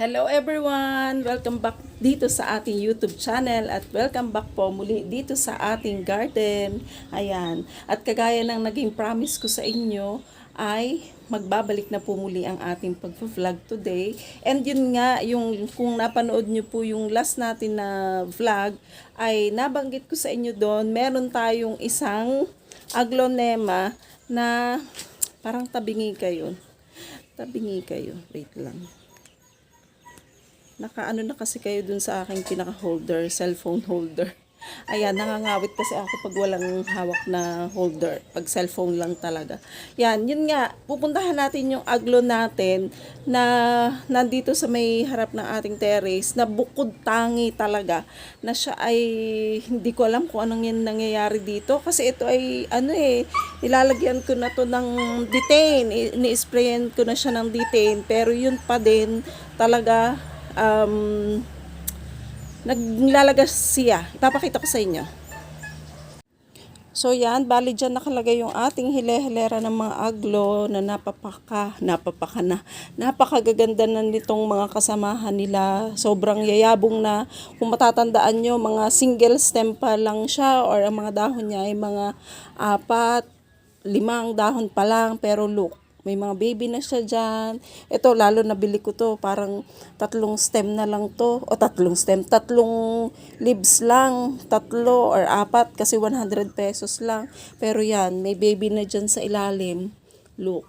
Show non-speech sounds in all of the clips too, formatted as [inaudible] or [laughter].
Hello everyone! Welcome back dito sa ating YouTube channel at welcome back po muli dito sa ating garden. Ayan. At kagaya ng naging promise ko sa inyo ay magbabalik na po muli ang ating pag-vlog today. And yun nga, yung, kung napanood nyo po yung last natin na vlog, ay nabanggit ko sa inyo doon, meron tayong isang aglonema na parang tabingi kayo. Tabingi kayo. Wait lang. Nakaano na kasi kayo dun sa aking pinaka-holder, cellphone holder. Ayan, nangangawit kasi ako pag walang hawak na holder, pag cellphone lang talaga. Yan, yun nga, pupuntahan natin yung aglo natin na nandito sa may harap ng ating terrace na bukod tangi talaga na siya ay hindi ko alam kung anong yan nangyayari dito kasi ito ay ano eh nilalagyan ko na to ng detain ni-sprayan ko na siya ng detain pero yun pa din talaga um, naglalagas siya. Ipapakita ko sa inyo. So yan, bali dyan nakalagay yung ating hile-hilera ng mga aglo na napapaka, napapaka na, napakagaganda na nitong mga kasamahan nila. Sobrang yayabong na, kung matatandaan nyo, mga single stem pa lang siya or ang mga dahon niya ay mga apat, limang dahon pa lang, pero look, may mga baby na siya dyan. Ito, lalo nabili ko to. Parang tatlong stem na lang to. O tatlong stem. Tatlong leaves lang. Tatlo or apat. Kasi 100 pesos lang. Pero yan, may baby na dyan sa ilalim. Look.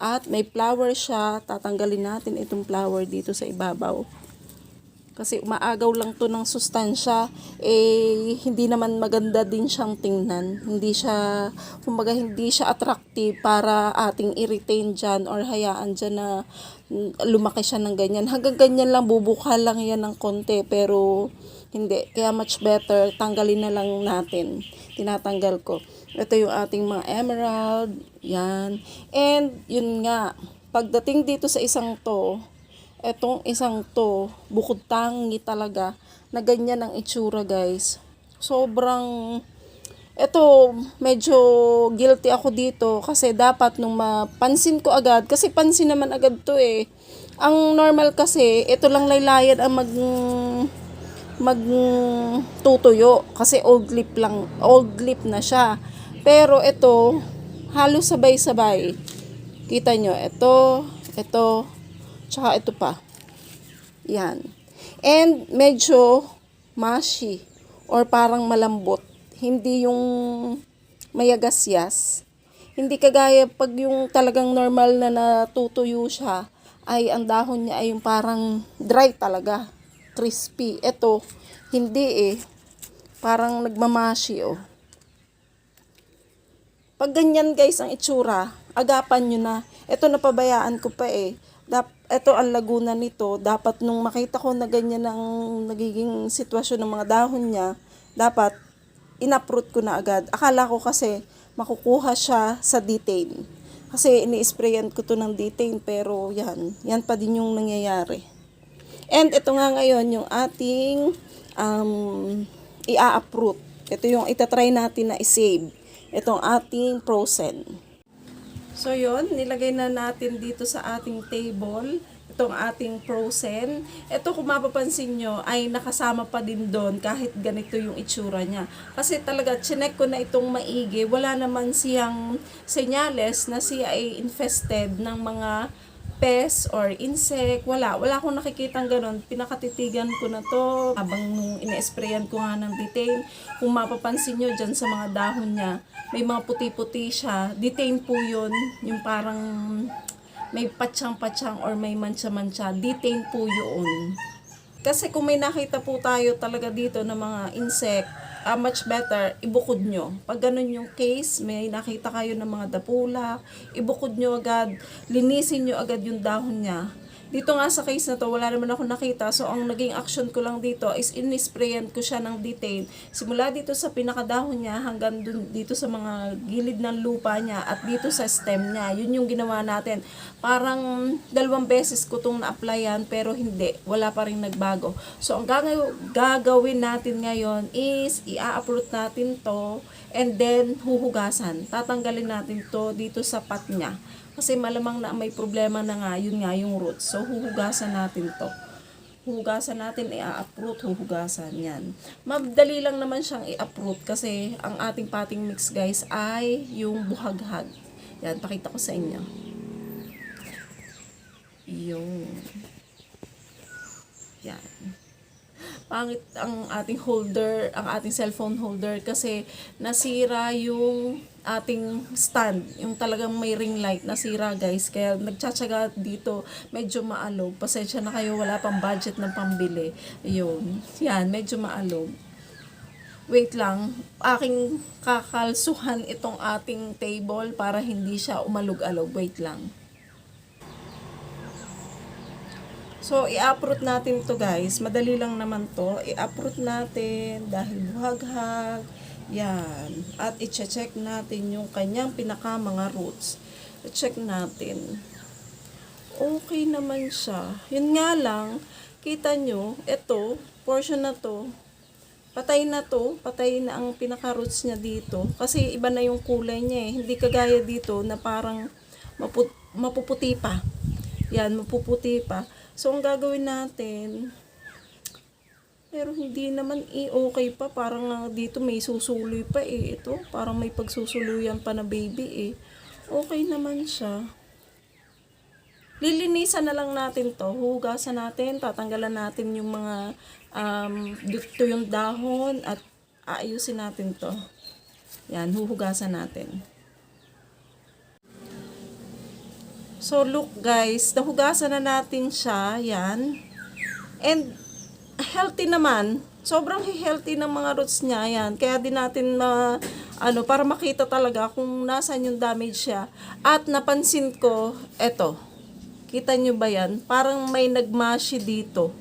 At may flower siya. Tatanggalin natin itong flower dito sa ibabaw. Kasi umaagaw lang to ng sustansya, eh hindi naman maganda din siyang tingnan. Hindi siya, kumbaga hindi siya attractive para ating i-retain dyan or hayaan dyan na lumaki siya ng ganyan. Hanggang ganyan lang, bubuka lang yan ng konti, pero hindi. Kaya much better, tanggalin na lang natin. Tinatanggal ko. Ito yung ating mga emerald, yan. And yun nga, pagdating dito sa isang to, etong isang to, bukod tangi talaga, na ganyan ang itsura guys. Sobrang, eto, medyo guilty ako dito kasi dapat nung mapansin ko agad, kasi pansin naman agad to eh. Ang normal kasi, ito lang laylayan ang mag mag tutuyo kasi old lip lang old lip na siya pero ito halos sabay-sabay kita nyo ito ito Tsaka ito pa. Yan. And medyo mushy or parang malambot. Hindi yung mayagasyas. Hindi kagaya pag yung talagang normal na natutuyo siya, ay ang dahon niya ay yung parang dry talaga. Crispy. Ito, hindi eh. Parang nagmamashi oh. Pag ganyan guys ang itsura, agapan nyo na. Ito napabayaan ko pa eh. Dap, ito ang laguna nito. Dapat nung makita ko na ganyan ang nagiging sitwasyon ng mga dahon niya, dapat inaprot ko na agad. Akala ko kasi makukuha siya sa detain. Kasi ini-sprayan ko to ng detain pero yan, yan pa din yung nangyayari. And ito nga ngayon yung ating um, i-uproot. Ito yung itatry natin na i-save. Itong ating frozen. So yon nilagay na natin dito sa ating table itong ating frozen. Ito kung mapapansin nyo ay nakasama pa din doon kahit ganito yung itsura niya. Kasi talaga chinek ko na itong maigi. Wala naman siyang senyales na siya ay infested ng mga pest or insect, wala. Wala akong nakikitang ganun. Pinakatitigan ko na to habang nung ina-sprayan ko nga ng detain. Kung mapapansin nyo dyan sa mga dahon niya, may mga puti-puti siya. Detain po yun. Yung parang may patsang-patsang or may mancha-mancha. Detain po yun. Kasi kung may nakita po tayo talaga dito ng mga insect, uh, much better, ibukod nyo. Pag ganun yung case, may nakita kayo ng mga dapula, ibukod nyo agad, linisin nyo agad yung dahon niya. Dito nga sa case na to, wala naman ako nakita. So, ang naging action ko lang dito is in-sprayan ko siya ng detail. Simula dito sa pinakadahon niya hanggang dun, dito sa mga gilid ng lupa niya at dito sa stem niya. Yun yung ginawa natin. Parang dalawang beses ko itong na-applyan pero hindi. Wala pa rin nagbago. So, ang gagaw- gagawin natin ngayon is i-uproot natin to and then huhugasan. Tatanggalin natin to dito sa pat niya Kasi malamang na may problema na nga, yun nga yung roots. So, huhugasan natin to. Huhugasan natin, i-uproot, huhugasan yan. Madali lang naman siyang i-uproot kasi ang ating pating mix guys ay yung buhaghag. Yan, pakita ko sa inyo. Yung. Yan pangit ang ating holder, ang ating cellphone holder kasi nasira yung ating stand, yung talagang may ring light, nasira guys. Kaya nagtsatsaga dito, medyo maalog. Pasensya na kayo, wala pang budget ng pambili. Yun. Yan, medyo maalog. Wait lang, aking kakalsuhan itong ating table para hindi siya umalog-alog. Wait lang. So, i-uproot natin to guys. Madali lang naman to. I-uproot natin dahil buhaghag. Yan. At i-check natin yung kanyang pinaka mga roots. I-check natin. Okay naman siya. Yun nga lang, kita nyo, ito, portion na to, patay na to, patay na ang pinaka-roots niya dito. Kasi iba na yung kulay niya eh. Hindi kagaya dito na parang mapu- mapuputi pa. Yan, mapuputi pa. So, ang gagawin natin, pero hindi naman eh, okay pa. Parang nga dito may susuloy pa eh. Ito, parang may pagsusuluyan pa na baby eh. Okay naman siya. Lilinisan na lang natin to. Hugasan natin, tatanggalan natin yung mga um, dito yung dahon at aayusin natin to. Yan, huhugasan natin. So, look guys, nahugasan na natin siya, yan. And, healthy naman. Sobrang healthy ng mga roots niya, yan. Kaya din natin na, ano, para makita talaga kung nasan yung damage siya. At napansin ko, eto. Kita nyo ba yan? Parang may nagmashi dito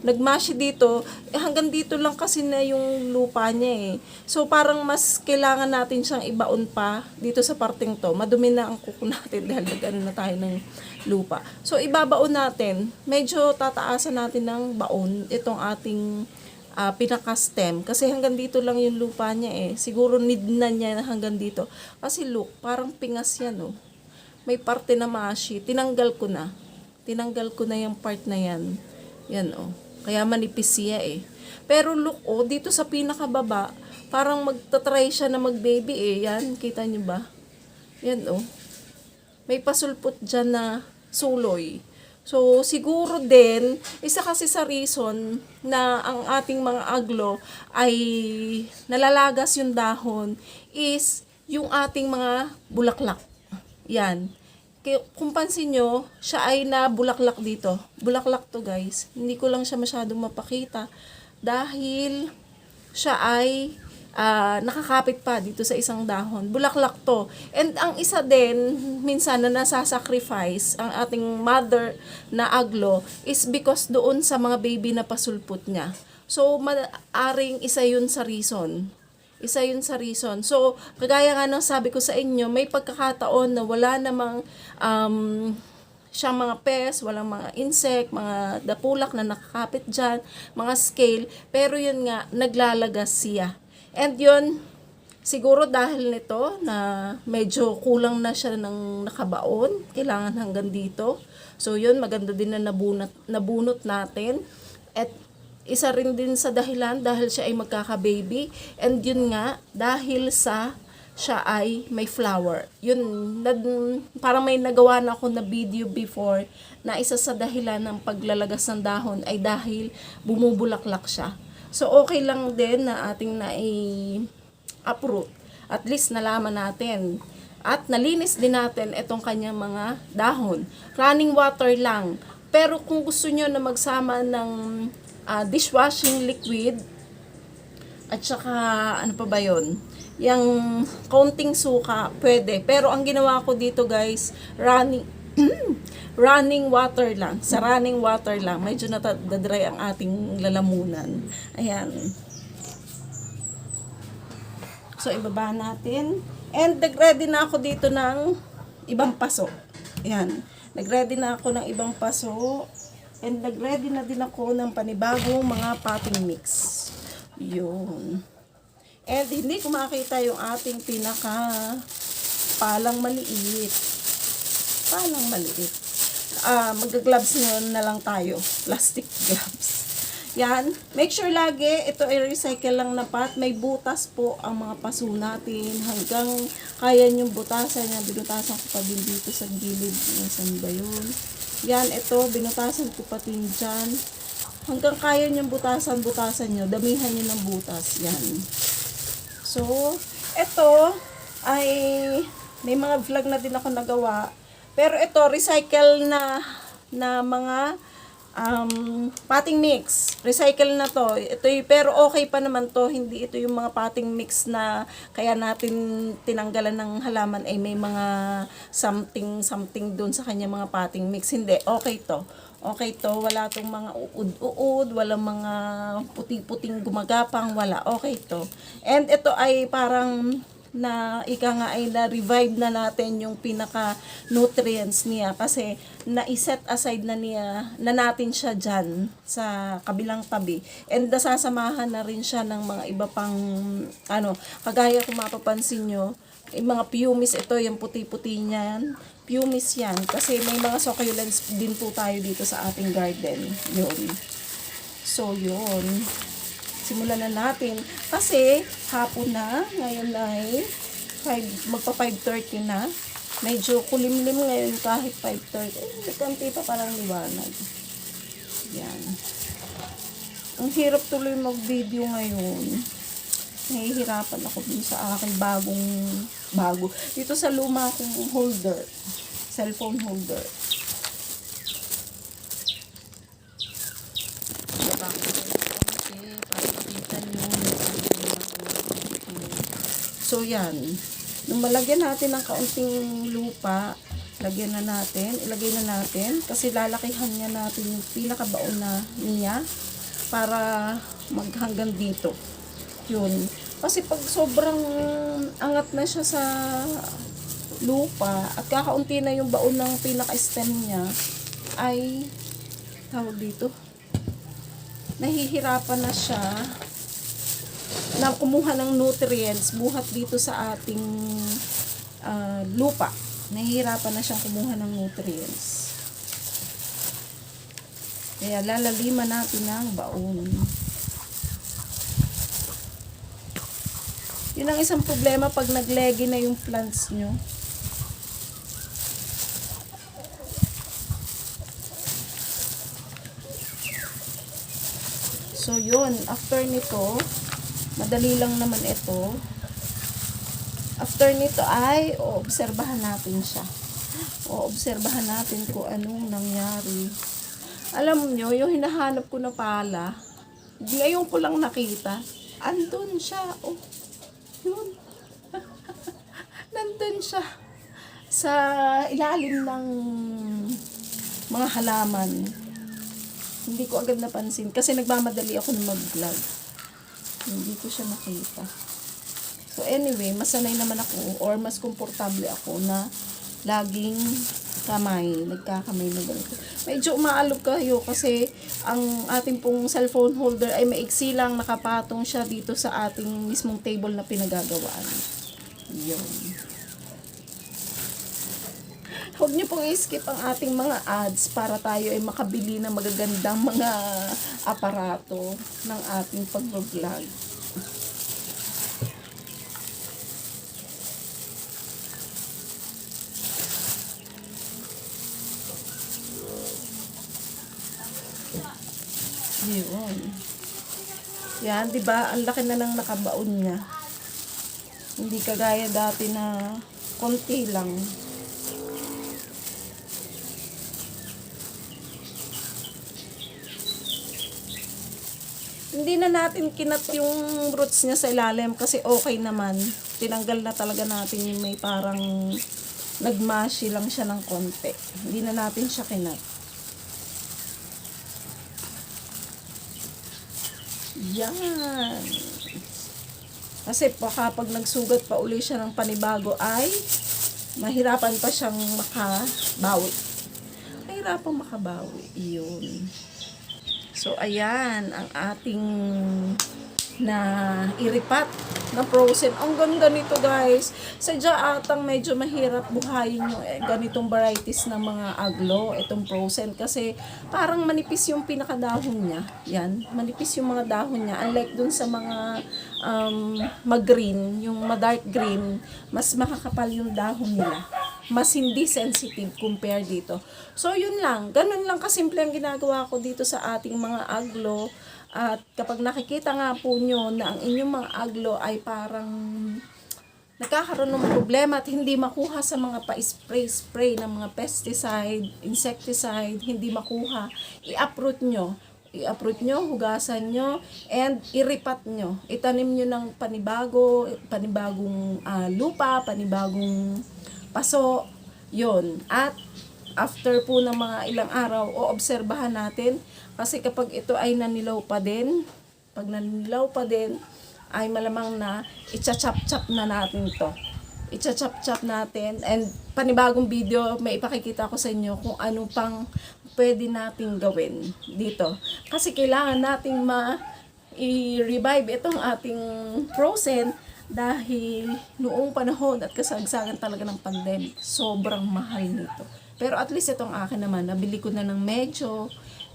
nagmashi dito, eh, hanggang dito lang kasi na yung lupa niya eh. So parang mas kailangan natin siyang ibaon pa dito sa parting to. Madumi na ang kuko [laughs] natin dahil nag-ano na tayo ng lupa. So ibabaon natin, medyo tataasan natin ng baon itong ating uh, pinaka-stem. Kasi hanggang dito lang yung lupa niya eh. Siguro need na niya hanggang dito. Kasi look, parang pingas yan oh. May parte na mashi. Tinanggal ko na. Tinanggal ko na yung part na yan. Yan oh. Kaya manipis siya eh. Pero look, oh, dito sa pinakababa, parang magta-try siya na mag-baby eh. Yan, kita nyo ba? Yan, oh. May pasulpot dyan na suloy. So, siguro din, isa kasi sa reason na ang ating mga aglo ay nalalagas yung dahon is yung ating mga bulaklak. Yan. Kung pansin nyo, siya ay na bulaklak dito. Bulaklak to guys. Hindi ko lang siya masyadong mapakita. Dahil siya ay ah, nakakapit pa dito sa isang dahon. Bulaklak to. And ang isa din, minsan na nasasacrifice ang ating mother na aglo is because doon sa mga baby na pasulput niya. So, maaring isa yun sa reason isa yun sa reason. So, kagaya nga ng sabi ko sa inyo, may pagkakataon na wala namang um, siyang mga pest, walang mga insect, mga dapulak na nakakapit dyan, mga scale, pero yun nga, naglalagas siya. And yun, siguro dahil nito na medyo kulang na siya ng nakabaon, kailangan hanggang dito. So yun, maganda din na nabunot, nabunot natin. At isa rin din sa dahilan dahil siya ay magkaka-baby and yun nga dahil sa siya ay may flower. Yun, nag, parang may nagawa na ako na video before na isa sa dahilan ng paglalagas ng dahon ay dahil bumubulaklak siya. So, okay lang din na ating na-uproot. At least nalaman natin. At nalinis din natin itong kanyang mga dahon. Running water lang. Pero kung gusto nyo na magsama ng ah, dishwashing liquid at saka ano pa ba yon yung counting suka pwede. Pero ang ginawa ko dito guys running [clears throat] running water lang. Sa running water lang medyo natadry ang ating lalamunan. Ayan. So ibaba natin. And nag-ready na ako dito ng ibang paso. Ayan. Nag-ready na ako ng ibang paso And nag-ready na din ako ng panibagong mga potting mix. Yun. And hindi ko makita yung ating pinaka palang maliit. Palang maliit. Ah, mag-gloves na lang tayo. [laughs] Plastic gloves. Yan. Make sure lagi, ito ay recycle lang na pot. May butas po ang mga paso natin. Hanggang kaya nyong butasan yan. Binutasan ko pa din dito sa gilid. Nasaan ba yun? Yan, ito. Binutasan ko pa din dyan. Hanggang kaya nyong butasan, butasan nyo. Damihan nyo ng butas. Yan. So, ito ay may mga vlog na din ako nagawa. Pero ito, recycle na na mga um, potting mix. Recycle na to. Ito y- pero okay pa naman to. Hindi ito yung mga potting mix na kaya natin tinanggalan ng halaman ay may mga something something doon sa kanya mga potting mix. Hindi, okay to. Okay to, wala tong mga uod-uod, wala mga puti-puting gumagapang, wala. Okay to. And ito ay parang na ika nga ay na-revive na natin yung pinaka nutrients niya. Kasi na-set aside na niya na natin siya dyan sa kabilang tabi. And nasasamahan na rin siya ng mga iba pang ano kagaya kung mapapansin nyo yung mga pumice ito yung puti-puti niyan. Pumice yan kasi may mga succulents din po tayo dito sa ating garden. Yun. So yun simulan na natin. Kasi, hapon na, ngayon ay 5, magpa 5.30 na. Medyo kulimlim ngayon kahit 5.30. Eh, pa parang liwanag. Yan. Ang hirap tuloy mag-video ngayon. Nahihirapan ako dun sa aking bagong bago. Dito sa luma kong holder. Cellphone holder. Baba ko kayo konti para makita nyo yung aking ginagawa. So, yan. Nung malagyan natin ng kaunting lupa, lagyan na natin, ilagay na natin, kasi lalakihan niya natin yung pinakabaon na niya para maghanggang dito. Yun. Kasi pag sobrang angat na siya sa lupa at kakaunti na yung baon ng pinaka-stem niya, ay tawag dito, nahihirapan na siya na kumuha ng nutrients buhat dito sa ating ah, lupa. Nahihirapan na siyang kumuha ng nutrients. Kaya lalaliman natin ng baon. Yun ang isang problema pag naglegi na yung plants nyo. So, yun. After nito, madali lang naman ito. After nito ay, oobserbahan natin siya. Oobserbahan natin kung anong nangyari. Alam nyo, yung hinahanap ko na pala, ngayon ko lang nakita, andun siya. Oh, yun. [laughs] Nandun siya. Sa ilalim ng mga halaman hindi ko agad napansin kasi nagmamadali ako na mag-vlog. Hindi ko siya nakita. So anyway, masanay naman ako or mas komportable ako na laging kamay, nagkakamay na ganito. Medyo umaalog kayo kasi ang ating pong cellphone holder ay maiksi lang nakapatong siya dito sa ating mismong table na pinagagawaan. Yun. Huwag niyo pong i-skip ang ating mga ads para tayo ay makabili ng magagandang mga aparato ng ating pag-vlog. Yun. Yan, di ba? Ang laki na ng nakabaon niya. Hindi kagaya dati na konti lang. Hindi na natin kinat yung roots niya sa ilalim kasi okay naman. Tinanggal na talaga natin yung may parang nagmashi lang siya ng konti. Hindi na natin siya kinat. Yan. Kasi baka pag nagsugat pa uli siya ng panibago ay mahirapan pa siyang makabawi. Mahirapan makabawi. Iyon. So, ayan ang ating na iripat na frozen. Ang ganda nito guys. Sadya atang medyo mahirap buhayin yung eh, ganitong varieties ng mga aglo, itong frozen. Kasi parang manipis yung pinakadahon niya. Yan, manipis yung mga dahon niya. Unlike dun sa mga um, mag-green, yung ma-dark green, mas makakapal yung dahon nila mas hindi sensitive compare dito. So, yun lang. Ganun lang kasimple ang ginagawa ko dito sa ating mga aglo. At kapag nakikita nga po nyo na ang inyong mga aglo ay parang nagkakaroon ng problema at hindi makuha sa mga pa-spray-spray ng mga pesticide, insecticide, hindi makuha, i-uproot nyo. I-uproot nyo, hugasan nyo, and iripat nyo. Itanim nyo ng panibago, panibagong ah, lupa, panibagong paso, yon At after po ng mga ilang araw, oobserbahan natin kasi kapag ito ay nanilaw pa din, pag nanilaw pa din, ay malamang na itcha-chop-chop na natin to. Itcha-chop-chop natin and panibagong video, may ipakikita ko sa inyo kung ano pang pwede nating gawin dito. Kasi kailangan nating ma i-revive itong ating frozen dahil noong panahon at kasagsagan talaga ng pandemic, sobrang mahal nito. Pero at least itong akin naman, nabili ko na ng medyo,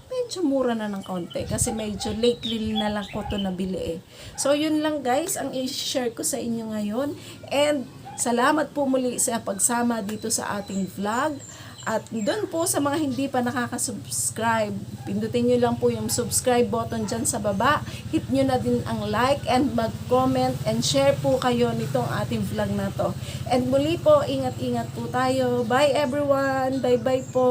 medyo mura na ng konti. Kasi medyo lately na lang ko to nabili eh. So yun lang guys, ang i-share ko sa inyo ngayon. And salamat po muli sa pagsama dito sa ating vlog. At doon po sa mga hindi pa nakaka-subscribe, pindutin nyo lang po yung subscribe button dyan sa baba. Hit nyo na din ang like and mag-comment and share po kayo nitong ating vlog na to. And muli po, ingat-ingat po tayo. Bye everyone! Bye-bye po!